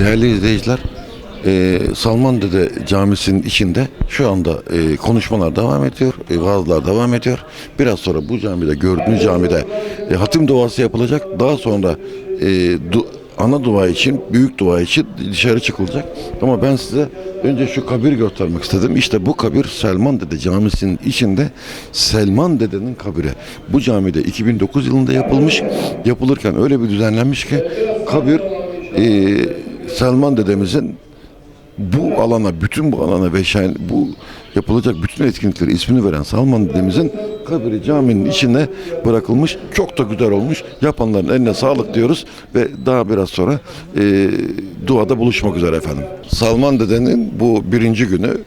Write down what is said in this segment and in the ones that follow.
Değerli izleyiciler, e, Salman Dede Camisi'nin içinde şu anda e, konuşmalar devam ediyor, e, vaazlar devam ediyor. Biraz sonra bu camide, gördüğünüz camide e, hatim duası yapılacak. Daha sonra e, du- ana dua için, büyük dua için dışarı çıkılacak. Ama ben size önce şu kabir göstermek istedim. İşte bu kabir Selman Dede Camisi'nin içinde Selman Dede'nin kabri. Bu camide 2009 yılında yapılmış. Yapılırken öyle bir düzenlenmiş ki kabir e, Selman dedemizin bu alana, bütün bu alana ve şahin, bu yapılacak bütün etkinlikleri ismini veren Salman dedemizin kabri caminin içine bırakılmış. Çok da güzel olmuş. Yapanların eline sağlık diyoruz ve daha biraz sonra e, duada buluşmak üzere efendim. Salman dedenin bu birinci günü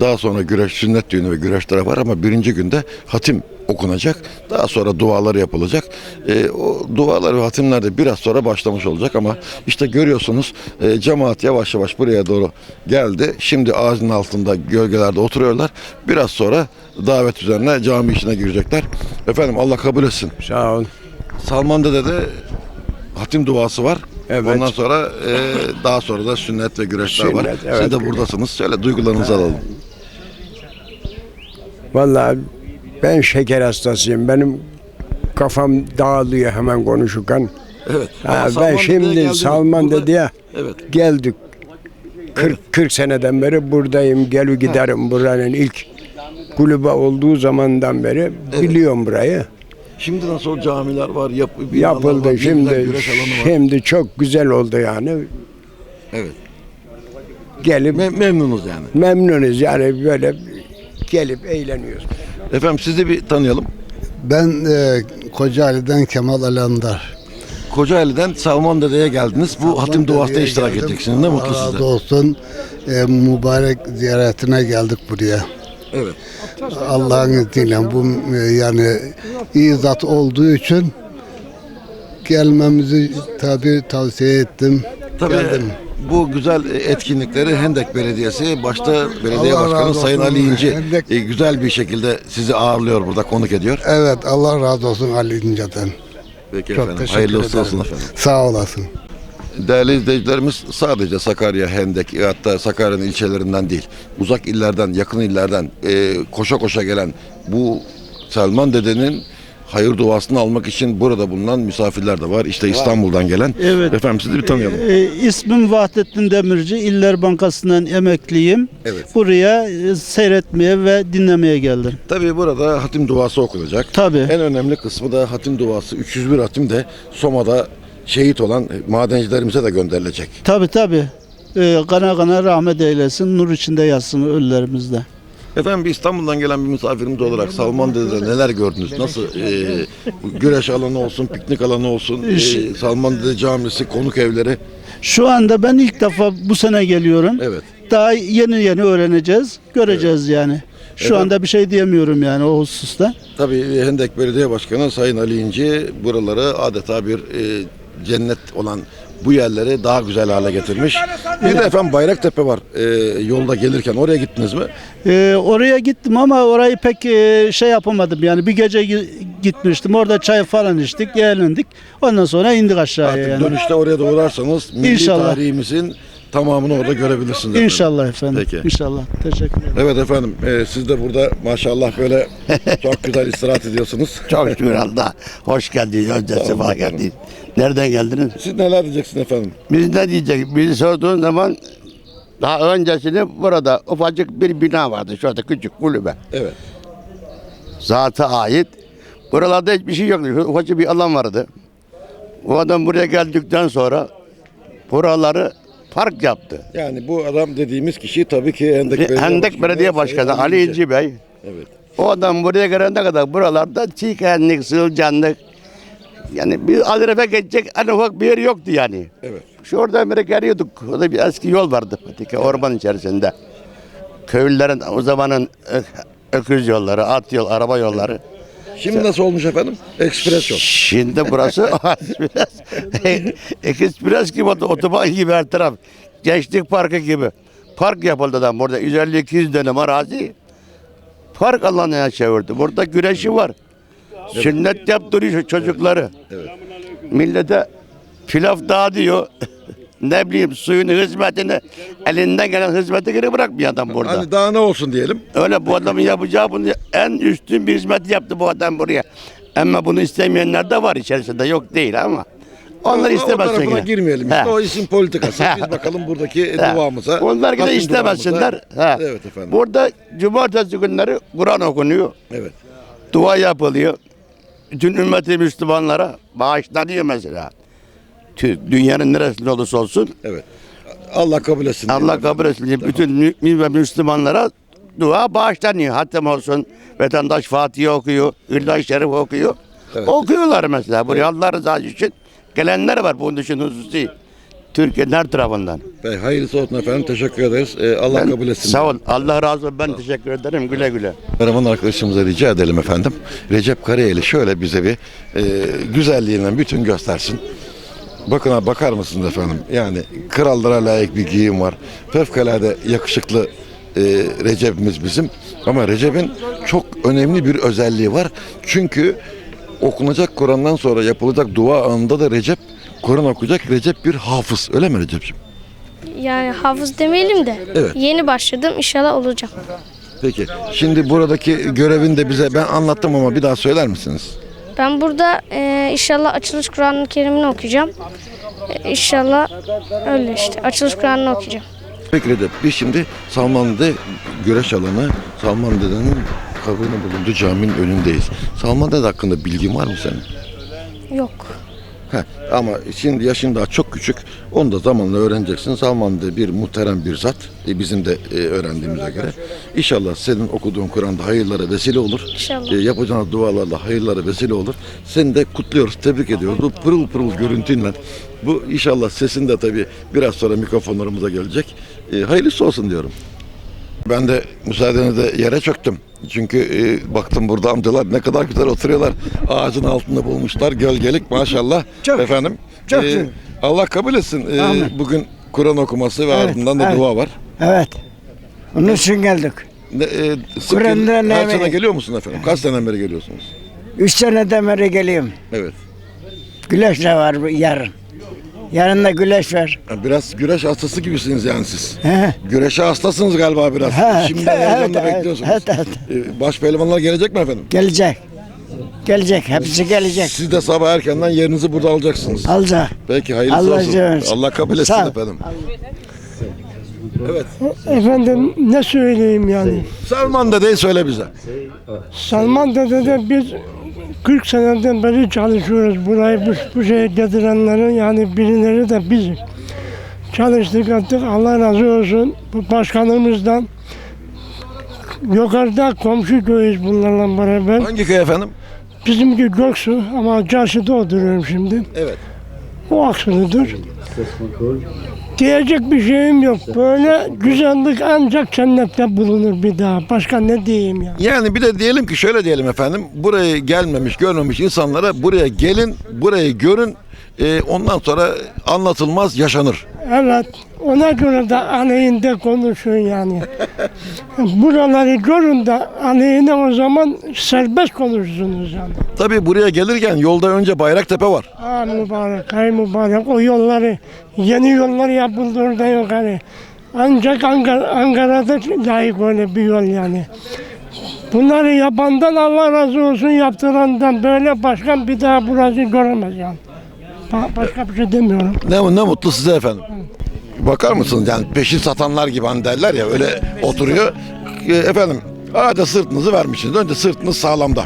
daha sonra güreş sünnet düğünü ve güreşleri var ama birinci günde hatim okunacak. Daha sonra dualar yapılacak. Ee, o dualar ve hatimler de biraz sonra başlamış olacak ama işte görüyorsunuz e, cemaat yavaş yavaş buraya doğru geldi. Şimdi ağacın altında gölgelerde oturuyorlar. Biraz sonra davet üzerine cami içine girecekler. Efendim Allah kabul etsin. Sağ ol. Salman Dede'de de hatim duası var. Evet. Ondan sonra e, daha sonra da sünnet ve güreşler var. Sünnet, Siz evet. de buradasınız. Şöyle duygularınızı alalım. Vallahi ben şeker hastasıyım. Benim kafam dağılıyor hemen konuşurken. Evet. Ha, Ama ben Salman şimdi Salman burada- dedi ya Evet. geldik. 40 40 seneden beri buradayım. Gelu giderim buranın ilk kulübe olduğu zamandan beri biliyorum burayı. Şimdi nasıl camiler var, yap, var, Yapıldı birbirinden şimdi. var. Şimdi çok güzel oldu yani. Evet. Gelip Me- memnunuz yani. memnunuz yani böyle gelip eğleniyoruz. Efendim sizi bir tanıyalım. Ben e, Kocaeli'den Kemal Alandar. Kocaeli'den Salman Dede'ye geldiniz. Bu hatim Dedeye iştirak geldim. edeceksiniz. Ne mutlu Allah size. razı olsun. E, mübarek ziyaretine geldik buraya. Evet. Allah'ın izniyle bu e, yani iyi zat olduğu için gelmemizi tabi tavsiye ettim. Tabii Geldim. bu güzel etkinlikleri Hendek Belediyesi başta belediye Allah başkanı Sayın. Ali İnci Hendek- e, güzel bir şekilde sizi ağırlıyor burada konuk ediyor. Evet Allah razı olsun Ali İnce'den. Peki Çok efendim. Hayırlı olsun efendim. Sağ olasın. Değerli izleyicilerimiz sadece Sakarya, Hendek hatta Sakarya'nın ilçelerinden değil, uzak illerden, yakın illerden e, koşa koşa gelen bu Selman Dede'nin hayır duasını almak için burada bulunan misafirler de var. İşte İstanbul'dan gelen. Evet. Efendim sizi bir tanıyalım. E, ismim Vahdettin Demirci. İller Bankası'ndan emekliyim. Evet. Buraya e, seyretmeye ve dinlemeye geldim. Tabii burada hatim duası okunacak. Tabii. En önemli kısmı da hatim duası. 301 hatim de Soma'da şehit olan madencilerimize de gönderilecek. Tabi tabi. E, kana kana rahmet eylesin. Nur içinde yatsın ölülerimizde. Efendim bir İstanbul'dan gelen bir misafirimiz olarak Salman Dede'de neler gördünüz? Nasıl e, güreş alanı olsun, piknik alanı olsun, e, Salman Dede Camisi, konuk evleri. Şu anda ben ilk defa bu sene geliyorum. Evet. Daha yeni yeni öğreneceğiz. Göreceğiz yani. Şu Efendim? anda bir şey diyemiyorum yani o hususta. Tabii Hendek Belediye Başkanı Sayın Ali İnci buraları adeta bir e, cennet olan bu yerleri daha güzel hale getirmiş. Bir de efendim Bayraktepe var e, yolda gelirken oraya gittiniz mi? Ee, oraya gittim ama orayı pek e, şey yapamadım yani bir gece gi- gitmiştim orada çay falan içtik eğlendik ondan sonra indik aşağıya Artık yani. dönüşte oraya da uğrarsanız milli İnşallah. tarihimizin tamamını orada görebilirsiniz. efendim. İnşallah efendim. Peki. İnşallah. Teşekkür ederim. Evet efendim e, siz de burada maşallah böyle çok güzel istirahat ediyorsunuz. Çok şükür Allah. Hoş geldiniz. Önce Sağ olun sefa efendim. geldiniz. Nereden geldiniz? Siz neler diyeceksiniz efendim? Biz ne diyecek? Bizi sorduğun zaman daha öncesinde burada ufacık bir bina vardı. Şurada küçük kulübe. Evet. Zata ait. Buralarda hiçbir şey yoktu. Şu ufacık bir alan vardı. O adam buraya geldikten sonra buraları park yaptı. Yani bu adam dediğimiz kişi tabii ki Hendek Belediye Hendek Belediye Başkanı Ali. İnci Bey. Evet. O adam buraya gelene kadar buralarda çiğkenlik, sığılcanlık yani bir Alrefe geçecek en ufak bir yer yoktu yani. Evet. Şu oradan beri geliyorduk. Orada bir eski yol vardı Patika orman içerisinde. Köylülerin o zamanın öküz yolları, at yol, araba yolları. Şimdi nasıl olmuş efendim? Ekspres yol. Şimdi burası ekspres, ekspres gibi oto- otoban gibi her taraf. Gençlik parkı gibi. Park yapıldı da burada 150-200 dönüm arazi. Park alanına çevirdi. Burada güreşi var. Sünnet yaptırıyor çocukları. Millete pilav dağıtıyor. Ne bileyim suyun hizmetini elinden gelen hizmeti geri bırakmıyor adam burada. Hani daha ne olsun diyelim. Öyle bu adamın yapacağı bunu en üstün bir hizmet yaptı bu adam buraya. Ama bunu istemeyenler de var içerisinde yok değil ama. Onlar o istemezsin tarafına girmeyelim işte. O işin politikası. Biz bakalım buradaki duamıza. Onlar hatim istemesinler. He. Evet efendim. Burada cumartesi günleri Kur'an okunuyor. Evet. Dua yapılıyor. Bütün ümmeti Müslümanlara bağışlanıyor mesela. Dünyanın neresinde olursa olsun Evet. Allah kabul etsin. Allah kabul etsin. Bütün mümin ve Müslümanlara dua bağışlanıyor. Hatem olsun. Vatandaş Fatiha okuyor. İlahi Şerif okuyor. Evet. Okuyorlar mesela. Buraya Allah rızası için gelenler var bunun için hususi. Türkiye'nin her tarafından. Bey, hayırlısı olsun efendim. Teşekkür ederiz. Ee, Allah Ben- kabul etsin. Sağ ol. Allah razı olsun. Ben teşekkür ederim. Güle güle. Kameraman arkadaşımıza rica edelim efendim. Recep Karayeli şöyle bize bir e, güzelliğinden bütün göstersin. Bakın abi bakar mısınız efendim? Yani krallara layık bir giyim var. Fevkalade yakışıklı e, Recep'imiz bizim. Ama Recep'in çok önemli bir özelliği var. Çünkü okunacak Kur'an'dan sonra yapılacak dua anında da Recep Kur'an okuyacak. Recep bir hafız. Öyle mi Recep'ciğim? Yani hafız demeyelim de Evet. yeni başladım inşallah olacağım. Peki. Şimdi buradaki görevini de bize ben anlattım ama bir daha söyler misiniz? Ben burada e, inşallah açılış Kur'an-ı Kerim'ini okuyacağım. E, inşallah öyle işte açılış Kur'an'ını okuyacağım. Peki Recep, biz şimdi Salman'da güreş alanı, Salman Dede'nin kabrinin bulunduğu caminin önündeyiz. Salman Dede hakkında bilgin var mı senin? Yok. Ama şimdi yaşın daha çok küçük. Onu da zamanla öğreneceksin. Salman Dede bir muhterem bir zat. E, bizim de e, öğrendiğimize göre. İnşallah senin okuduğun Kur'an'da hayırlara vesile olur. İnşallah. E, yapacağın dualarla hayırlara vesile olur. Seni de kutluyoruz, tebrik ediyoruz. Bu pırıl pırıl görüntünle. Bu inşallah sesin de tabii biraz sonra mikrofonlarımıza gelecek. E, hayırlısı olsun diyorum. Ben de müsaadenizle yere çöktüm. Çünkü e, baktım burada amcalar ne kadar güzel oturuyorlar. Ağacın altında bulmuşlar. Gölgelik maşallah. Çok- Efendim. çok e. Allah kabul etsin. E, Amin. bugün Kur'an okuması ve Evet, ardından da evet. dua var. Evet. Onun için geldik. Ne, e, sık Kur'an'da gel- ne her sene geliyor musun efendim? Kaç seneden beri geliyorsunuz? Üç seneden beri geliyorum. Evet. Güneş de var yarın. Yarın da güneş var. Biraz güreş hastası gibisiniz yani siz. He. Güreşe hastasınız galiba biraz. Evet, Şimdi heyecanla evet, bekliyorsunuz. evet, evet. E, baş pehlivanlar gelecek mi efendim? Gelecek. Gelecek. Hepsi gelecek. Siz de sabah erkenden yerinizi burada alacaksınız. Alacak. Peki hayırlısı Allah olsun. versin. Allah kabul etsin Sağ efendim. Evet. Efendim ne söyleyeyim yani? Salman dedeyi söyle bize. Salman Dede'de biz 40 seneden beri çalışıyoruz. Burayı bu, bu şeye getirenlerin yani birileri de biziz. Çalıştık attık Allah razı olsun bu başkanımızdan. Yukarıda komşu köyüz bunlarla beraber. Hangi köy efendim? Bizimki Göksu ama çarşıda oturuyorum şimdi. Evet. O Aksulu'dur. Diyecek bir şeyim yok. Böyle güzellik ancak cennette bulunur bir daha. Başka ne diyeyim ya? Yani bir de diyelim ki şöyle diyelim efendim. Buraya gelmemiş, görmemiş insanlara buraya gelin, burayı görün. e, ondan sonra anlatılmaz, yaşanır. Evet. Ona göre de aleyhinde konuşun yani. Buraları görün de aleyhine o zaman serbest konuşsunuz yani. Tabii buraya gelirken yolda önce Bayraktepe var. Ha mübarek, hay mübarek. O yolları, yeni yollar yapıldı orada yok hani. Ancak Ankara, Ankara'da layık öyle bir yol yani. Bunları yapandan Allah razı olsun yaptırandan böyle başkan bir daha burası göremez yani. Ba- Başka bir şey demiyorum. Ne, ne mutlu size efendim. Bakar mısınız yani peşin satanlar gibi hani derler ya öyle oturuyor. E, efendim ağaca sırtınızı vermişsiniz. Önce sırtınız sağlamda.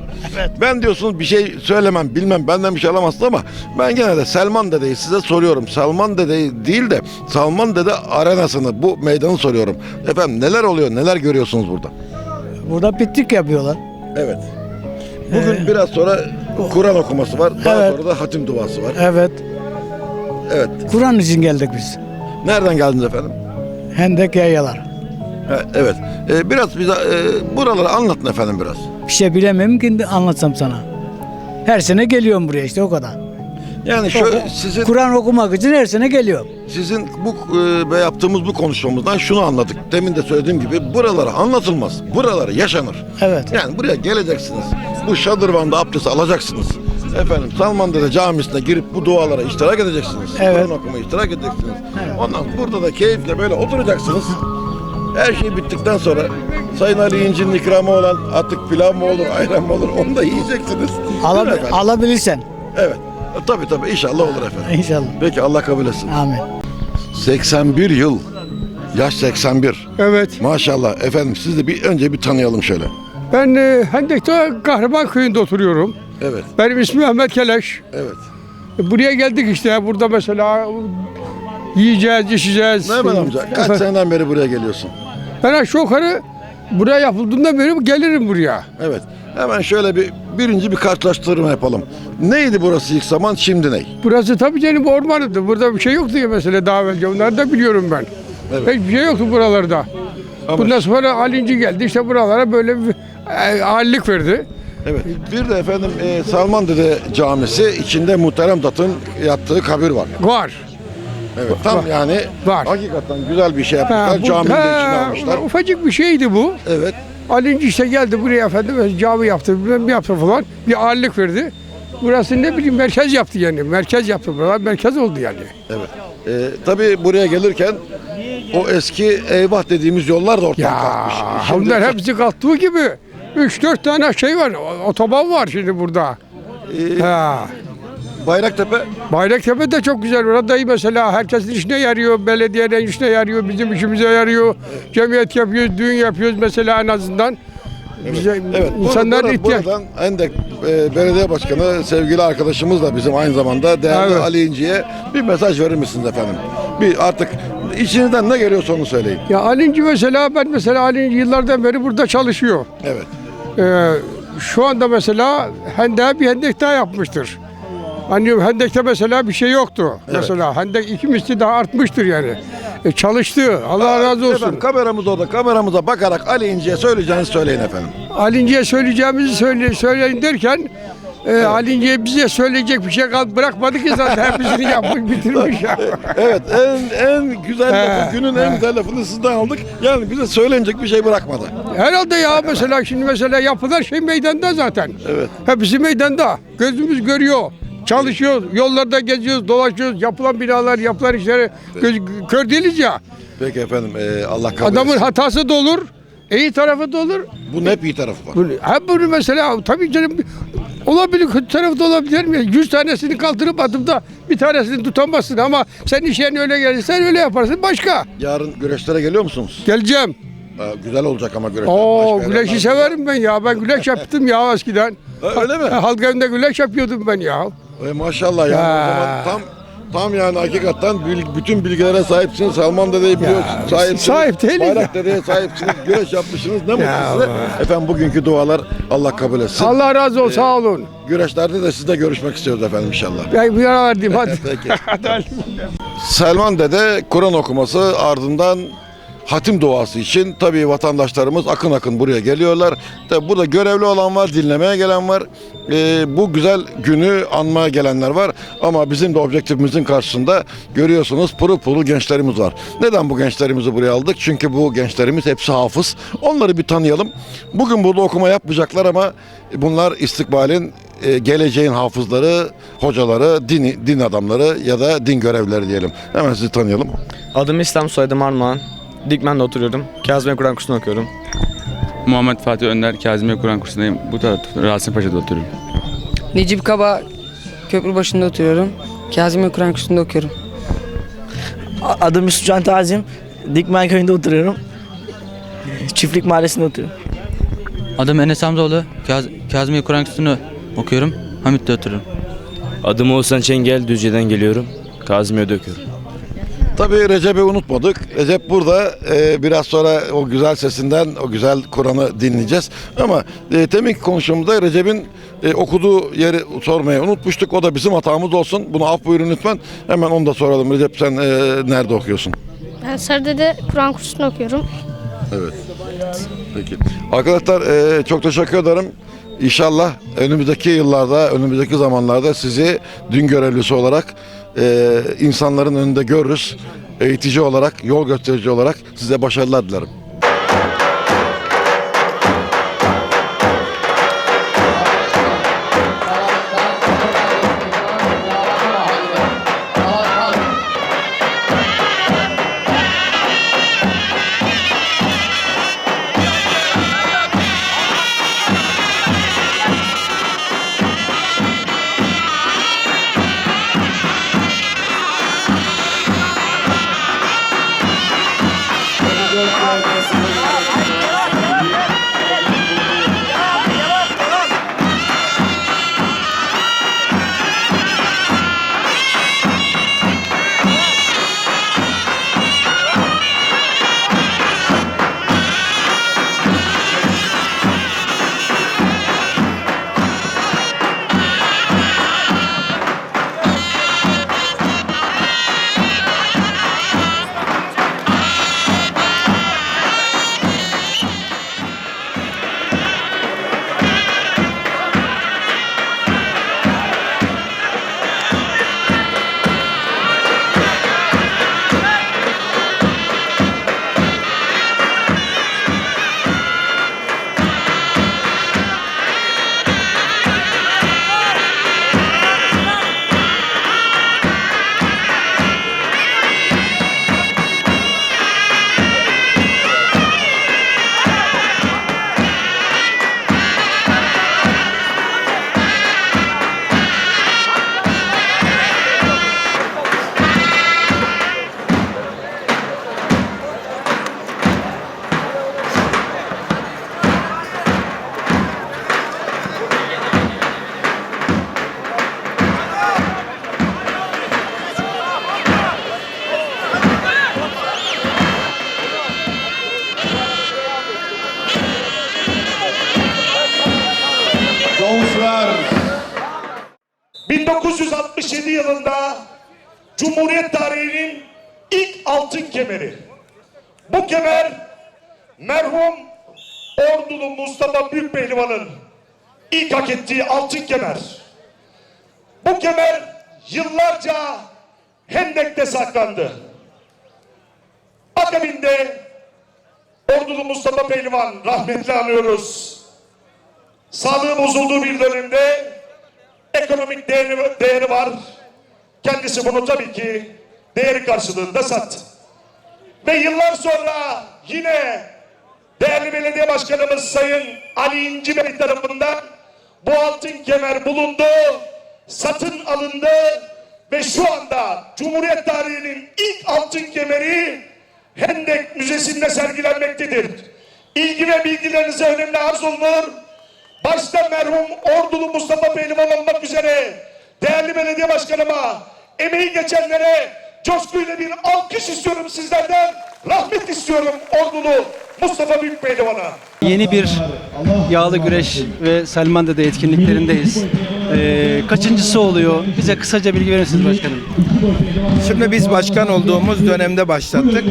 Ben diyorsunuz bir şey söylemem bilmem benden bir şey alamazsınız ama ben gene de Selman Dede'yi size soruyorum. Salman Dede'yi değil de Salman Dede arenasını bu meydanı soruyorum. Efendim neler oluyor neler görüyorsunuz burada? Burada pitlik yapıyorlar. Evet. Bugün biraz sonra Kur'an okuması var. Daha Evet. sonra da hatim duası var. Evet. Evet. Kur'an için geldik biz. Nereden geldiniz efendim? Hendek yayalar. Evet. Ee, biraz bize e, buraları anlatın efendim biraz. Bir şey bilemem ki anlatsam sana. Her sene geliyorum buraya işte o kadar. Yani şöyle sizin Kur'an okumak için her sene geliyorum. sizin bu e, ve yaptığımız bu konuşmamızdan şunu anladık. Demin de söylediğim gibi buraları anlatılmaz. Buraları yaşanır. Evet. Yani buraya geleceksiniz. Bu şadırvanda abdest alacaksınız. Efendim Salman Dede Camisi'ne girip bu dualara iştirak edeceksiniz. Evet. Kur'an okumaya iştirak edeceksiniz. Ondan burada da keyifle böyle oturacaksınız. Her şey bittikten sonra Sayın Ali İnci'nin ikramı olan atık pilav mı olur, ayran mı olur onu da yiyeceksiniz. Efendim. alabilirsen. Evet. E, Tabii tabii inşallah olur efendim. İnşallah. Peki Allah kabul etsin. Amin. 81 yıl. Yaş 81. Evet. Maşallah. Efendim siz de bir önce bir tanıyalım şöyle. Ben e, Hendek'te Kahraman Köyü'nde oturuyorum. Evet. Benim ismim Ahmet Keleş. Evet. E, Buraya geldik işte. Burada mesela yiyeceğiz, içeceğiz. Mehmet amca kaç seneden beri buraya geliyorsun? Ben aşağı yukarı buraya yapıldığından beri gelirim buraya. Evet. Hemen şöyle bir birinci bir karşılaştırma yapalım. Neydi burası ilk zaman şimdi ne? Burası tabii canım ormanıydı. Burada bir şey yoktu ya mesela daha evvelce. Onları da biliyorum ben. Evet. Hiçbir şey yoktu buralarda. Ama- Bundan sonra Alinci geldi işte buralara böyle bir e, hallik verdi. Evet. Bir de efendim e, Salman Dede Camisi içinde muhterem Dat'ın yattığı kabir var. Var. Evet. Tam yani Var. hakikaten güzel bir şey Ha, yapmışlar. bu- Caminin de içine ha, almışlar. Ufacık bir şeydi bu. Evet. Alinci işte geldi buraya efendim cami yaptı, bilmem ne yaptı falan. Bir ağırlık verdi. Burası ne bileyim merkez yaptı yani. Merkez yaptı buralar. Merkez oldu yani. Evet. E, tabii buraya gelirken o eski eyvah dediğimiz yollar da ortadan Ya kalkmış. Şimdi- bunlar hepsi kalktığı gibi. 3-4 tane şey var. Otoban var şimdi burada. e, Ha. Bayraktepe Bayraktepe de çok güzel. Orada mesela herkesin işine yarıyor. Belediyenin işine yarıyor. Bizim işimize yarıyor. Cemiyet yapıyoruz, düğün yapıyoruz mesela en azından. Bize Evet, insanlar burada, ihtiyaç. buradan Endek e, Belediye Başkanı sevgili arkadaşımız da bizim aynı zamanda değerli Evet. Ali İnci'ye bir mesaj verir misiniz efendim? Bir artık içinizden ne geliyorsa onu söyleyin. Ya Alinci mesela ben mesela Alinci yıllardan beri burada çalışıyor. Evet. Ee, şu anda mesela Hendek'e bir hendek daha yapmıştır. Hani Hendek'te mesela bir şey yoktu. Mesela Hendek iki misli daha artmıştır yani. E, çalıştı. Allah razı olsun. Efendim kameramız orada. Kameramıza bakarak Ali İnci'ye söyleyeceğinizi söyleyin efendim. Alinci'ye söyleyeceğimizi söyle, söyleyin derken e, Alinci'ye bize söyleyecek bir şey kal bırakmadı ki zaten hepsini yapmış bitirmiş. Evet en en güzel lafı, günün en güzel lafını sizden aldık. Yani bize söylenecek bir şey bırakmadı. Herhalde ya mesela şimdi mesela yapılan şey meydanda zaten. Evet. Hepsi meydanda. Gözümüz görüyor. Çalışıyoruz, yollarda geziyoruz, dolaşıyoruz. Yapılan binalar, yapılan işleri göz, kör değiliz ya. Peki efendim e, Allah kabul Adamın etsin. hatası da olur, iyi tarafı da olur. Bunun hep iyi tarafı var. Hep bunu mesela tabii canım olabilir, kötü tarafı da olabilir mi? Yüz tanesini kaldırıp atıp da bir tanesini tutamazsın ama sen işin öyle gelirsen öyle yaparsın başka. Yarın güreşlere geliyor musunuz? Geleceğim. Aa, güzel olacak ama güreşler. Oo Baş güleşi beyler- severim ben ya. Ben güleş yaptım ya eskiden. Ha, öyle mi? Halk evinde güleş yapıyordum ben ya. E, maşallah Ya. o zaman tam tam yani hakikaten bütün bilgilere sahipsiniz. Salman Dede'yi biliyorsunuz. Sahipsiniz. sahip değiliz Bayrak Dede'ye sahipsiniz. Güreş yapmışsınız. Ne mutlu Ya size. Efendim bugünkü dualar Allah kabul etsin. Allah razı olsun sağ olun. Güreşlerde de sizle görüşmek istiyoruz efendim inşallah. Ben bir ara verdim hadi. Peki. Selman Dede Kur'an okuması ardından hatim duası için tabii vatandaşlarımız akın akın buraya geliyorlar. Tabii burada görevli olan var, dinlemeye gelen var. Ee, bu güzel günü anmaya gelenler var. Ama bizim de objektifimizin karşısında görüyorsunuz pırıl pırıl gençlerimiz var. Neden bu gençlerimizi buraya aldık? Çünkü bu gençlerimiz hepsi hafız. Onları bir tanıyalım. Bugün burada okuma yapmayacaklar ama bunlar istikbalin e, geleceğin hafızları, hocaları, din, din adamları ya da din görevlileri diyelim. Hemen sizi tanıyalım. Adım İslam, soyadım Armağan. Dikmen'de oturuyorum. Kazım Kur'an kursunu okuyorum. Muhammed Fatih Önder, Kazimiye Kur'an kursundayım. Bu da Rasim Paşa'da oturuyorum. Necip Kaba köprü başında oturuyorum. Kazimiye Kur'an kursunda okuyorum. Adım Yusuf Can Tazim. Dikmen köyünde oturuyorum. Çiftlik mahallesinde oturuyorum. Adım Enes Hamzoğlu, Kaz Kazimiye Kur'an kursunu okuyorum. Hamit'te oturuyorum. Adım Oğuzhan Çengel, Düzce'den geliyorum. Kazimiye'de okuyorum. Tabii Recep'i unutmadık. Recep burada e, biraz sonra o güzel sesinden o güzel Kur'an'ı dinleyeceğiz. Ama e, teminki konuşmamızda Recep'in e, okuduğu yeri sormayı unutmuştuk. O da bizim hatamız olsun. Bunu af buyurun lütfen. Hemen onu da soralım. Recep sen e, nerede okuyorsun? Ben Sarıde'de Kur'an kursunu okuyorum. Evet. Peki. Arkadaşlar e, çok teşekkür ederim. İnşallah önümüzdeki yıllarda, önümüzdeki zamanlarda sizi dün görevlisi olarak e, insanların önünde görürüz. Eğitici olarak, yol gösterici olarak size başarılar dilerim. Büyükpehlivan'ın ilk hak ettiği altın kemer. Bu kemer yıllarca Hendek'te saklandı. Akabinde Ordulu Mustafa Pehlivan rahmetli anıyoruz. Sağlığı bozulduğu bir dönemde ekonomik değeri, değeri var. Kendisi bunu tabii ki değeri karşılığında sattı. Ve yıllar sonra yine değerli belediye başkanımız Sayın Ali İnci Bey tarafından bu altın kemer bulundu, satın alındı ve şu anda Cumhuriyet tarihinin ilk altın kemeri Hendek Müzesi'nde sergilenmektedir. İlgi ve bilgilerinize önemli arz olunur. Başta merhum Ordulu Mustafa Pehlivan olmak üzere değerli belediye başkanıma, emeği geçenlere coşkuyla bir alkış istiyorum sizlerden. Rahmet istiyorum Ordulu Mustafa Büyükpehlivan'a. Yeni bir yağlı güreş ve Selman Dede etkinliklerindeyiz. Ee, kaçıncısı oluyor? Bize kısaca bilgi verir misiniz başkanım? Şimdi biz başkan olduğumuz dönemde başlattık.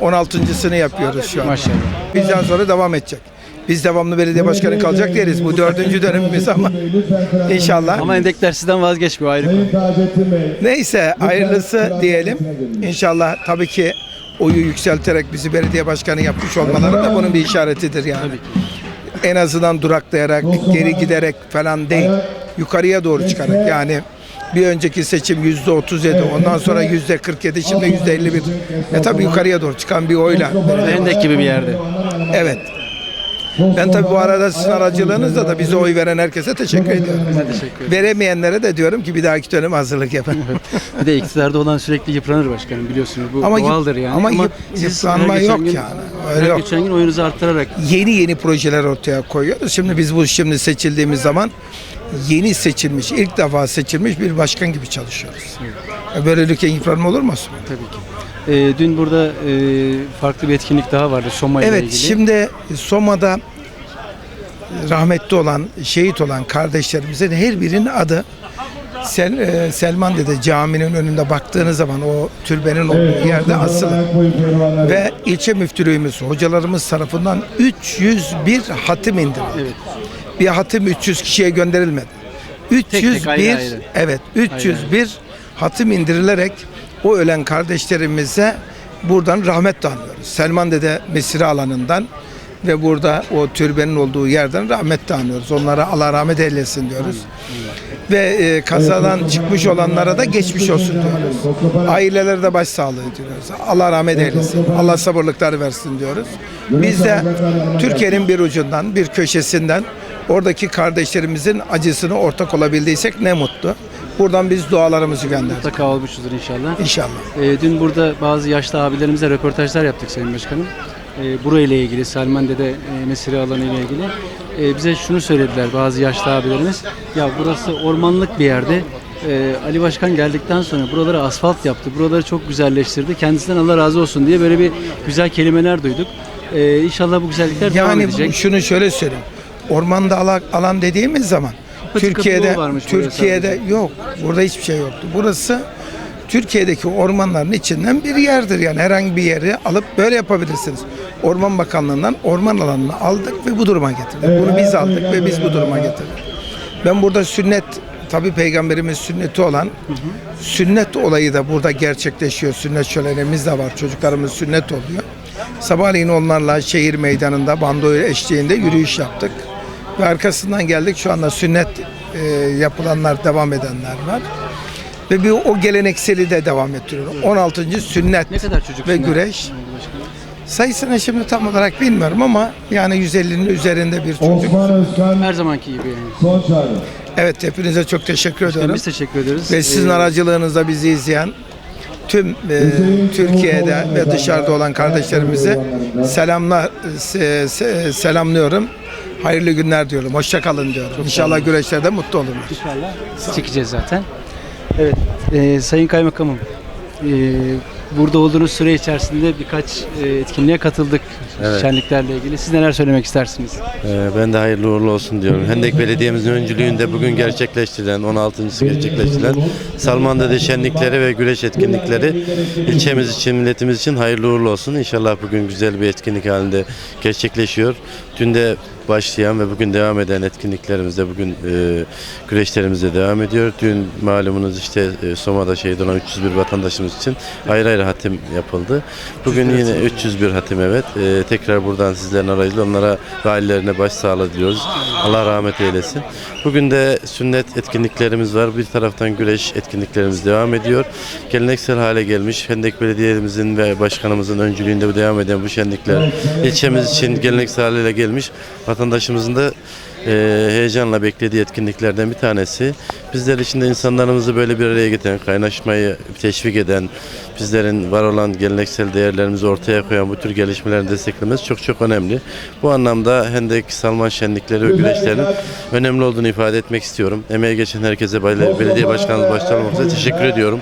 16.sını yapıyoruz şu an. Maşallah. Bizden sonra devam edecek. Biz devamlı belediye başkanı kalacak deriz. Bu dördüncü dönemimiz ama inşallah. Ama endekler sizden vazgeçmiyor ayrı. Neyse hayırlısı diyelim. İnşallah tabii ki oyu yükselterek bizi belediye başkanı yapmış olmaları da bunun bir işaretidir yani. En azından duraklayarak, geri giderek falan değil. Yukarıya doğru çıkarak yani bir önceki seçim yüzde 37, ondan sonra yüzde 47, şimdi yüzde 51. E tabii yukarıya doğru çıkan bir oyla. Hendek gibi bir yerde. Evet. Ben tabii bu arada sizin aracılığınızla da bize oy veren herkese teşekkür ediyorum. Veremeyenlere de diyorum ki bir dahaki dönem hazırlık yapın. Bir de iktidarda olan sürekli yıpranır başkanım biliyorsunuz. Bu Ama doğaldır yani. ama yıp- siz yıpranma yok gün- yani. Öyle her yok. geçen gün oyunuzu arttırarak Yeni yeni projeler ortaya koyuyoruz. Şimdi biz bu şimdi seçildiğimiz zaman yeni seçilmiş, ilk defa seçilmiş bir başkan gibi çalışıyoruz. E Böylelikle yıpranma olur mu? Tabii ki. Ee, dün burada e, farklı bir etkinlik daha vardı Soma ile Evet, ilgili. şimdi Soma'da rahmetli olan, şehit olan kardeşlerimizin her birinin adı Sel, e, Selman Dede caminin önünde baktığınız zaman o türbenin olduğu yerde asılı. Ve ilçe müftülüğümüz, hocalarımız tarafından 301 hatim indirildi. Bir hatim 300 kişiye gönderilmedi. 301 tek, ayrı ayrı. evet 301 hatim indirilerek o ölen kardeşlerimize buradan rahmet de anıyoruz. Selman Dede mesire alanından ve burada o türbenin olduğu yerden rahmet de anıyoruz. Onlara Allah rahmet eylesin diyoruz. Ve e, kazadan çıkmış olanlara da geçmiş olsun diyoruz. Ailelere de başsağlığı diliyoruz. Allah rahmet eylesin. Allah sabırlıklar versin diyoruz. Biz de Türkiye'nin bir ucundan, bir köşesinden oradaki kardeşlerimizin acısını ortak olabildiysek ne mutlu. Buradan biz dualarımızı gönderdik. Mutlaka olmuşuzdur inşallah. İnşallah. Ee, dün burada bazı yaşlı abilerimize röportajlar yaptık Sayın Başkanım. Ee, burayla ilgili, Selman Dede e, mesire alanı ile ilgili. Ee, bize şunu söylediler bazı yaşlı abilerimiz. Ya burası ormanlık bir yerde. Ee, Ali Başkan geldikten sonra buraları asfalt yaptı. Buraları çok güzelleştirdi. Kendisinden Allah razı olsun diye böyle bir güzel kelimeler duyduk. Ee, inşallah bu güzellikler devam Yani edecek. şunu şöyle söyleyeyim. Ormanda alan dediğimiz zaman Patika Türkiye'de varmış Türkiye'de sadece. yok. Burada hiçbir şey yoktu. Burası Türkiye'deki ormanların içinden bir yerdir yani herhangi bir yeri alıp böyle yapabilirsiniz. Orman Bakanlığı'ndan orman alanını aldık ve bu duruma getirdik. Bunu biz aldık ve biz bu duruma getirdik. Ben burada sünnet tabi peygamberimiz sünneti olan sünnet olayı da burada gerçekleşiyor. Sünnet şölenimiz de var. Çocuklarımız sünnet oluyor. Sabahleyin onlarla şehir meydanında bando eşliğinde yürüyüş yaptık. Ve arkasından geldik. Şu anda sünnet e, yapılanlar, devam edenler var. Ve bir o gelenekseli de devam ettiriyor. 16. sünnet Ne kadar çocuk ve güreş. Sayısını şimdi tam olarak bilmiyorum ama yani 150'nin üzerinde bir çocuk. Her zamanki gibi yani. Evet hepinize çok teşekkür ediyorum. Biz teşekkür ederiz. Ve sizin Ee, aracılığınızda bizi izleyen tüm e, Türkiye'de ve dışarıda olan kardeşlerimizi selamla se- se- selamlıyorum. Hayırlı günler diyorum. Hoşça kalın diyorum. İnşallah güreşlerde mutlu olurlar. İnşallah çekeceğiz zaten. Evet, e, Sayın Kaymakamım, e, Burada olduğunuz süre içerisinde birkaç e, etkinliğe katıldık Evet. şenliklerle ilgili. Siz neler söylemek istersiniz? Ee, Ben de hayırlı uğurlu olsun diyorum. Hendek Belediye'mizin öncülüğünde bugün gerçekleştirilen, 16.sı gerçekleştirilen Salmande'de şenlikleri ve güreş etkinlikleri ilçemiz için, milletimiz için hayırlı uğurlu olsun. İnşallah bugün güzel bir etkinlik halinde gerçekleşiyor. Dün de başlayan ve bugün devam eden etkinliklerimizde bugün e, güreşlerimize devam ediyor. Dün malumunuz işte e, Soma'da şehit olan 301 vatandaşımız için ayrı ayrı hatim yapıldı. Bugün yine 301 hatim evet. E, tekrar buradan sizlerin aracılığıyla onlara ve ailelerine başsağlığı diliyoruz. Allah rahmet eylesin. Bugün de sünnet etkinliklerimiz var. Bir taraftan güreş etkinliklerimiz devam ediyor. Geleneksel hale gelmiş. Hendek Belediye'mizin ve başkanımızın öncülüğünde devam eden bu şenlikler ilçemiz için geleneksel hale gelmiş. Vatandaşımızın da e, heyecanla beklediği etkinliklerden bir tanesi. Bizler için de insanlarımızı böyle bir araya getiren, kaynaşmayı teşvik eden, bizlerin var olan geleneksel değerlerimizi ortaya koyan bu tür gelişmelerin desteklemesi çok çok önemli. Bu anlamda Hendek Salman şenlikleri ve güreşlerin önemli olduğunu ifade etmek istiyorum. Emeği geçen herkese bel- belediye başkanımız başta olmak üzere teşekkür ediyorum.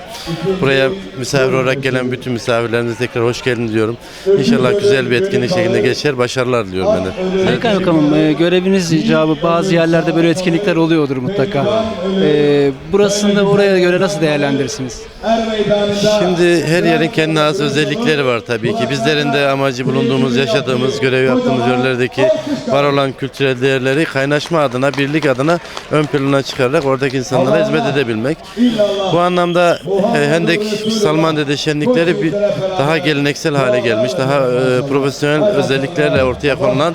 Buraya misafir olarak gelen bütün misafirlerimize tekrar hoş geldin diyorum. İnşallah güzel bir etkinlik şeklinde geçer. Başarılar diliyorum ben de. Sayın Kaymakamım, e, göreviniz icabı bazı yerlerde böyle etkinlikler oluyordur mutlaka. E, burasını da buraya göre nasıl değerlendirirsiniz? Şimdi her yerin kendine has özellikleri var tabii ki. Bizlerin de amacı bulunduğumuz, yaşadığımız, görev yaptığımız yerlerdeki var olan kültürel değerleri kaynaşma adına, birlik adına ön plana çıkararak oradaki insanlara hizmet edebilmek. Bu anlamda e, Hendek Salman Dede şenlikleri bir daha geleneksel hale gelmiş, daha e, profesyonel özelliklerle ortaya konulan,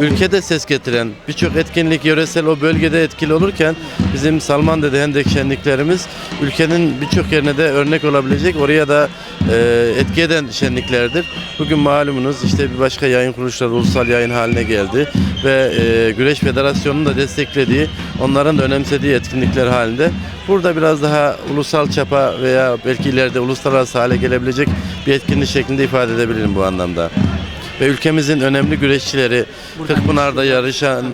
ülkede ses getiren birçok etkinlik yöresel o bölgede etkili olurken bizim Salman Dede Hendek şenliklerimiz ülkenin birçok yerine de örnek olabilecek, oraya da e, etki eden şenliklerdir. Bugün malumunuz işte bir başka yayın kuruluşları ulusal yayın haline geldi ve e, Güreş Federasyonu'nun da desteklediği, onların da önemsediği etkinlikler halinde. Burada biraz daha ulusal çapa veya belki ileride uluslararası hale gelebilecek bir etkinlik şeklinde ifade edebilirim bu anlamda. Ve ülkemizin önemli güreşçileri, Kırkpınar'da yarışan,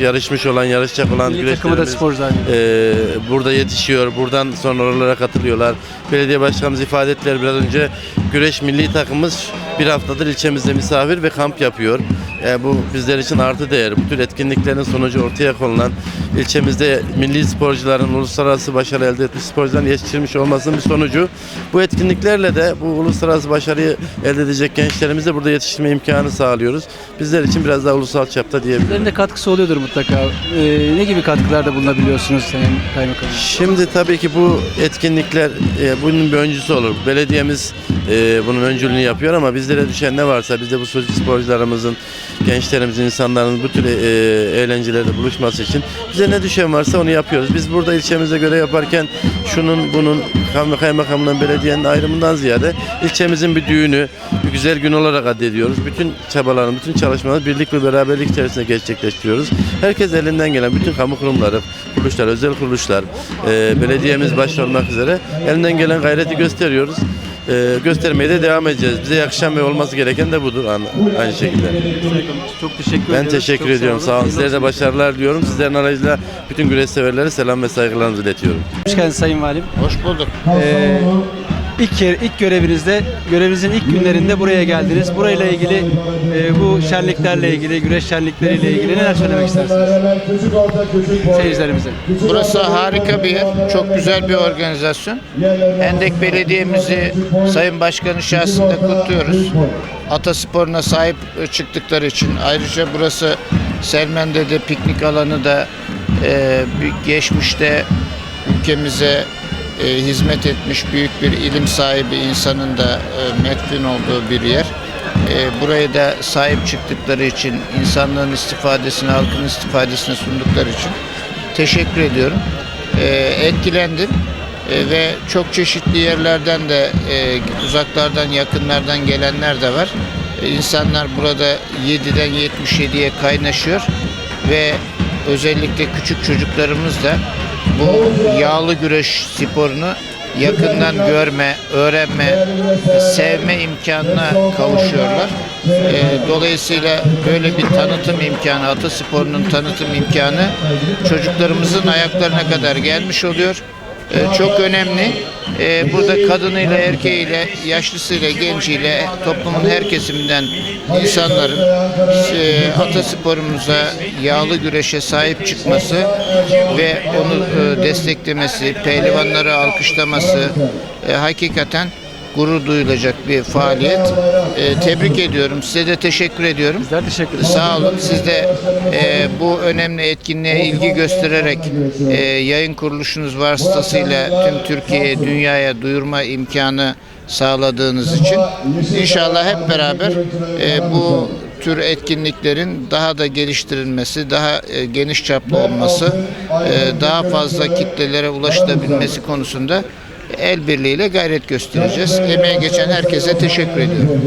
yarışmış olan, yarışacak olan Milli takımı da güreşçilerimiz sporcular. e, burada yetişiyor. Buradan sonra oralara katılıyorlar. Belediye başkanımız ifade ettiler biraz önce. Güreş milli takımımız bir haftadır ilçemizde misafir ve kamp yapıyor. E, bu bizler için artı değer. Bu tür etkinliklerin sonucu ortaya konulan ilçemizde milli sporcuların uluslararası başarı elde etmiş sporcuların yetiştirmiş olmasının bir sonucu. Bu etkinliklerle de bu uluslararası başarıyı elde edecek gençlerimize burada yetiştirme imkanı sağlıyoruz. Bizler için biraz daha ulusal çapta diyebilirim. Sizlerin de katkısı oluyordur mutlaka. E, ne gibi katkılarda bulunabiliyorsunuz Sayın Kaymakamım? Şimdi tabii ki bu etkinlikler e, bunun bir öncüsü olur. Belediyemiz e, bunun öncülüğünü yapıyor ama bizlere düşen ne varsa biz de bu sporcularımızın, gençlerimizin, insanların bu tür e, eğlencelerde buluşması için bize ne düşen varsa onu yapıyoruz. Biz burada ilçemize göre yaparken şunun bunun kayma- kaymakamlığın belediyenin ayrımından ziyade ilçemizin bir düğünü, bir güzel gün olarak addediyoruz. Bütün çabalarımız, bütün çalışmalarımız birlik ve beraberlik içerisinde gerçekleştiriyoruz. Herkes elinden gelen bütün kamu kurumları, kuruluşlar, özel kuruluşlar, e, belediyemiz başta olmak üzere elinden gelen gayreti gösteriyoruz. E, göstermeye de devam edeceğiz. Bize yakışan ve olması gereken de budur an- aynı şekilde. Çok teşekkür Ben ediyoruz. teşekkür Çok ediyorum. Sağ olun. Sizlere de başarılar diliyorum. Sizlerin aracılığıyla bütün güreş severlere selam ve saygılarımızı iletiyorum. Hoş geldiniz Sayın Valim. Hoş bulduk. Ee, ilk yer, ilk görevinizde, görevinizin ilk günlerinde buraya geldiniz. Burayla ilgili, e, bu şenliklerle ilgili, güreş şenlikleriyle ilgili neler söylemek istersiniz seyircilerimize? Burası harika bir yer. Çok güzel bir organizasyon. Hendek Belediye'mizi Sayın Başkanı şahsında kutluyoruz. Atasporuna sahip çıktıkları için. Ayrıca burası Selmen'de piknik alanı da e, geçmişte ülkemize e, hizmet etmiş büyük bir ilim sahibi insanın da e, metfun olduğu bir yer. E, buraya da sahip çıktıkları için, insanlığın istifadesine, halkın istifadesine sundukları için teşekkür ediyorum. E, etkilendim E, ve çok çeşitli yerlerden de e, uzaklardan, yakınlardan gelenler de var. E, insanlar burada 7'den 77'ye kaynaşıyor ve özellikle küçük çocuklarımız da yağlı güreş sporunu yakından görme, öğrenme, sevme imkanına kavuşuyorlar. Ee, dolayısıyla böyle bir tanıtım imkanı, atasporunun tanıtım imkanı çocuklarımızın ayaklarına kadar gelmiş oluyor e, çok önemli. E, burada kadınıyla, erkeğiyle, yaşlısıyla, genciyle toplumun her kesiminden insanların e, atasporumuza, yağlı güreşe sahip çıkması ve onu e, desteklemesi, pehlivanları alkışlaması e, hakikaten gurur duyulacak bir faaliyet. E, tebrik ediyorum. Size de teşekkür ediyorum. Bizler teşekkür ederiz. Sağ olun. Siz de e, bu önemli etkinliğe ilgi göstererek e, yayın kuruluşunuz vasıtasıyla tüm Türkiye'ye, dünyaya duyurma imkanı sağladığınız için inşallah hep beraber e, bu tür etkinliklerin daha da geliştirilmesi, daha e, geniş çaplı olması, e, daha fazla kitlelere ulaşılabilmesi konusunda el birliğiyle gayret göstereceğiz. Emeğe geçen herkese teşekkür ediyorum.